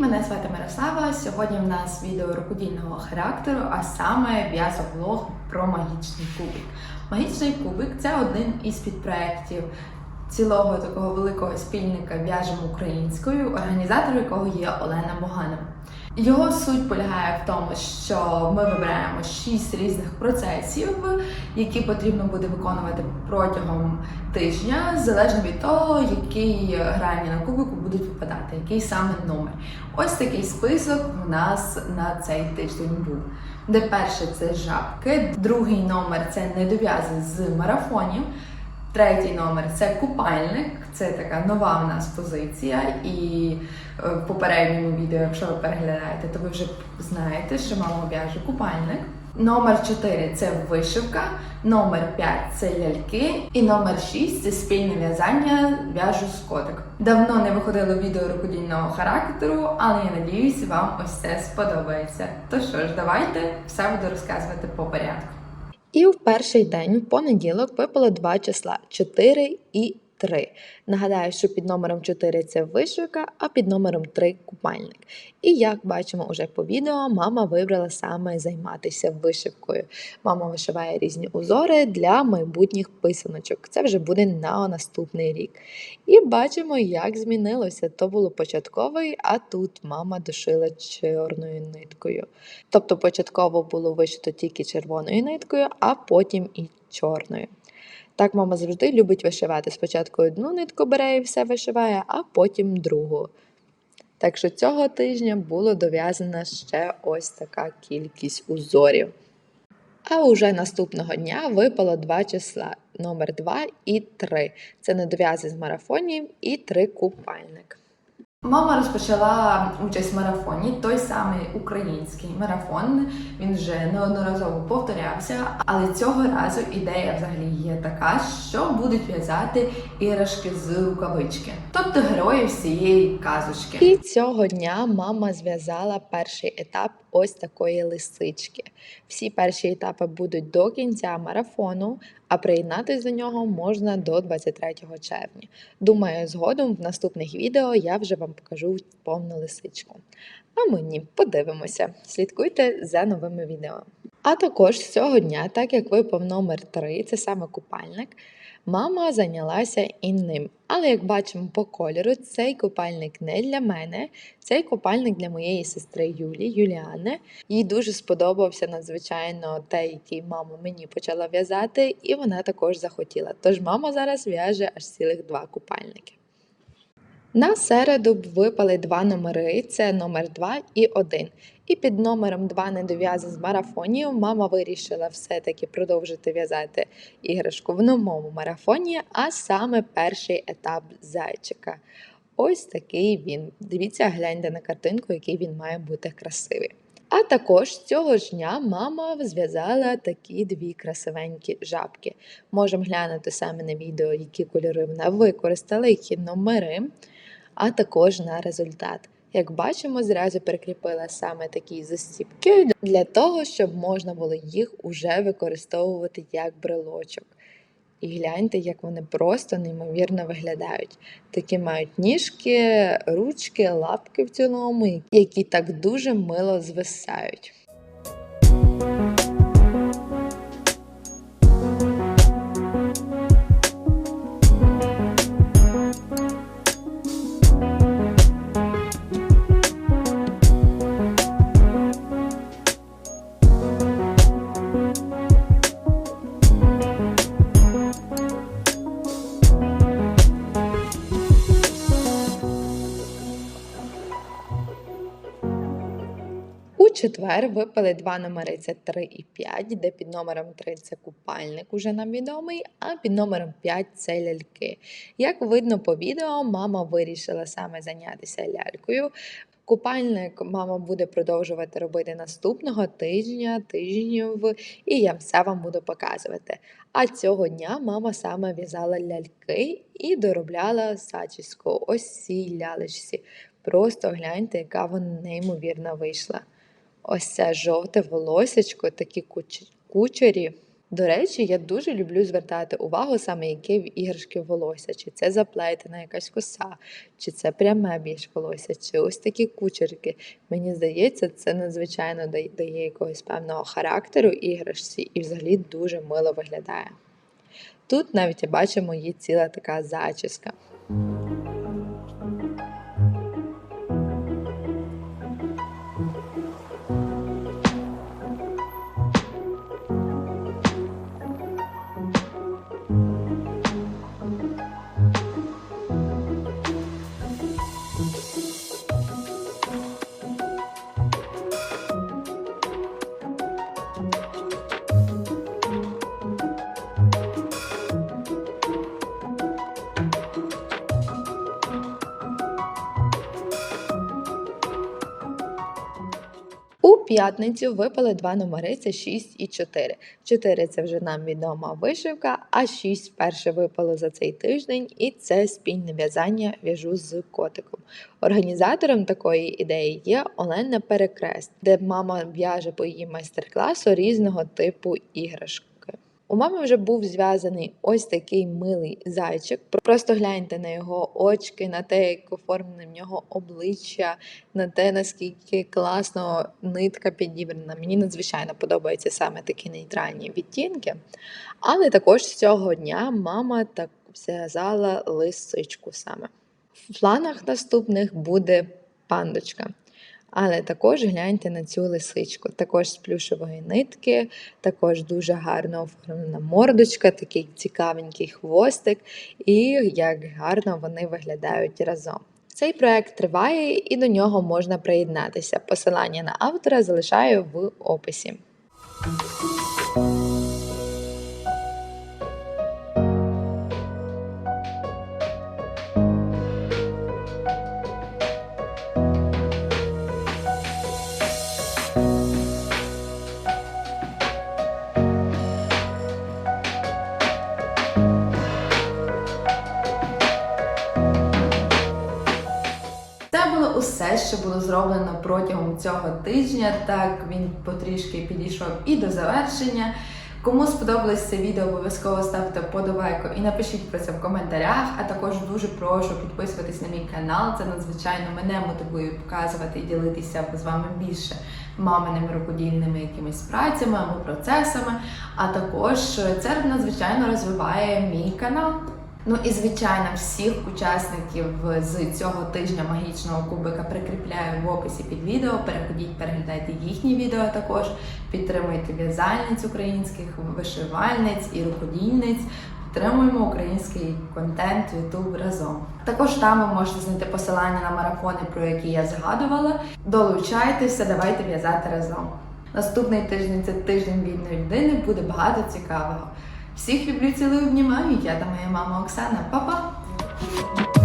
мене звати Мирослава. Сьогодні в нас відео рукодільного характеру, а саме в'язовлог про магічний кубик. Магічний кубик це один із підпроєктів цілого такого великого спільника В'яжемо українською, організатор якого є Олена Боганова. Його суть полягає в тому, що ми вибираємо шість різних процесів, які потрібно буде виконувати протягом тижня, залежно від того, які грані на кубику будуть випадати, який саме номер. Ось такий список у нас на цей тиждень був. Де перше це жабки, другий номер це недов'язи з марафонів. Третій номер це купальник, це така нова в нас позиція. І е, в попередньому відео, якщо ви переглядаєте, то ви вже знаєте, що мама в'яже купальник. Номер 4 це вишивка, номер 5 це ляльки, і номер 6 це спільне в'язання в'яжу з котик. Давно не виходило відео рукодільного характеру, але я надіюсь, вам ось це сподобається. То що ж, давайте все буду розказувати по порядку. І в перший день, в понеділок, випало два числа 4 і 3. Нагадаю, що під номером 4 це вишивка, а під номером 3 купальник. І як бачимо уже по відео, мама вибрала саме займатися вишивкою. Мама вишиває різні узори для майбутніх писаночок. Це вже буде на наступний рік. І бачимо, як змінилося. То було початковий, а тут мама дошила чорною ниткою. Тобто початково було вишито тільки червоною ниткою, а потім і чорною. Так мама завжди любить вишивати. Спочатку одну нитку бере і все вишиває, а потім другу. Так що цього тижня було дов'язана ще ось така кількість узорів. А уже наступного дня випало два числа номер 2 і 3. Це недов'язи з марафонів і три купальник. Мама розпочала участь в марафоні, той самий український марафон. Він вже неодноразово повторявся, але цього разу ідея взагалі є така, що будуть в'язати іграшки з рукавички, тобто герої всієї казочки. І цього дня мама зв'язала перший етап ось такої лисички. Всі перші етапи будуть до кінця марафону, а приєднатись до нього можна до 23 червня. Думаю, згодом в наступних відео я вже вам покажу повну лисичку. А ми ні, подивимося, слідкуйте за новими відео. А також цього дня, так як випав номер 3, це саме купальник, мама зайнялася і ним. Але як бачимо по кольору, цей купальник не для мене, цей купальник для моєї сестри Юлі, Юліани. Їй дуже сподобався надзвичайно те, який мама мені почала в'язати, і вона також захотіла. Тож мама зараз в'яже аж цілих два купальники. На середу б випали два номери: це номер 2 і 1. І під номером 2 недов'язи з марафонів мама вирішила все-таки продовжити в'язати іграшку в новому марафоні, а саме перший етап зайчика. Ось такий він. Дивіться, гляньте на картинку, який він має бути красивий. А також цього ж дня мама зв'язала такі дві красивенькі жабки. Можемо глянути саме на відео, які кольори вона використала, які номери, а також на результат. Як бачимо, зразу прикріпила саме такі застіпки для того, щоб можна було їх уже використовувати як брелочок. І гляньте, як вони просто неймовірно виглядають. Такі мають ніжки, ручки, лапки в цілому, які так дуже мило звисають. Четвер випали два номери: це 3 і 5, де під номером 3 це купальник, уже нам відомий, а під номером 5 це ляльки. Як видно по відео, мама вирішила саме зайнятися лялькою. Купальник мама буде продовжувати робити наступного тижня, тижнів, і я все вам буду показувати. А цього дня мама саме в'язала ляльки і доробляла зачіску. Ось цій лялечці. Просто гляньте, яка вона неймовірна вийшла. Ось це жовте волосечко, такі кучері. До речі, я дуже люблю звертати увагу саме яке в іграшки волосся, чи це заплетена якась коса, чи це пряме більш волосся, чи ось такі кучерки. Мені здається, це надзвичайно дає якогось певного характеру іграшці і взагалі дуже мило виглядає. Тут навіть бачимо є ціла така зачіска. П'ятницю випали два номери: це 6 і 4. 4 – це вже нам відома вишивка, а 6 вперше випало за цей тиждень, і це спільне в'язання в'яжу з котиком. Організатором такої ідеї є Олена Перекрест, де мама в'яже по її майстер-класу різного типу іграшки. У мами вже був зв'язаний ось такий милий зайчик. Просто гляньте на його очки, на те, як оформлене в нього обличчя, на те, наскільки класно нитка підібрана. Мені надзвичайно подобаються саме такі нейтральні відтінки. Але також з цього дня мама так зв'язала лисичку саме. В планах наступних буде пандочка. Але також гляньте на цю лисичку. Також з плюшевої нитки, також дуже гарно оформлена мордочка, такий цікавенький хвостик, і як гарно вони виглядають разом. Цей проект триває і до нього можна приєднатися. Посилання на автора залишаю в описі. Зроблено протягом цього тижня. Так він потрішки підійшов і до завершення. Кому сподобалось це відео, обов'язково ставте вподобайку і напишіть про це в коментарях. А також дуже прошу підписуватись на мій канал. Це надзвичайно мене мотивує показувати і ділитися з вами більше маминими рукодільними якимись працями або процесами. А також це надзвичайно розвиває мій канал. Ну і звичайно, всіх учасників з цього тижня магічного кубика прикріпляю в описі під відео. Переходіть, переглядайте їхні відео також. Підтримуйте в'язальниць українських, вишивальниць і рукодільниць. Підтримуємо український контент YouTube разом. Також там ви можете знайти посилання на марафони, про які я згадувала. Долучайтеся, давайте в'язати разом. Наступний тиждень це тиждень вільної людини. Буде багато цікавого. Всіх люблю, цілую, обнімаю. Я та моя мама Оксана. Па-па!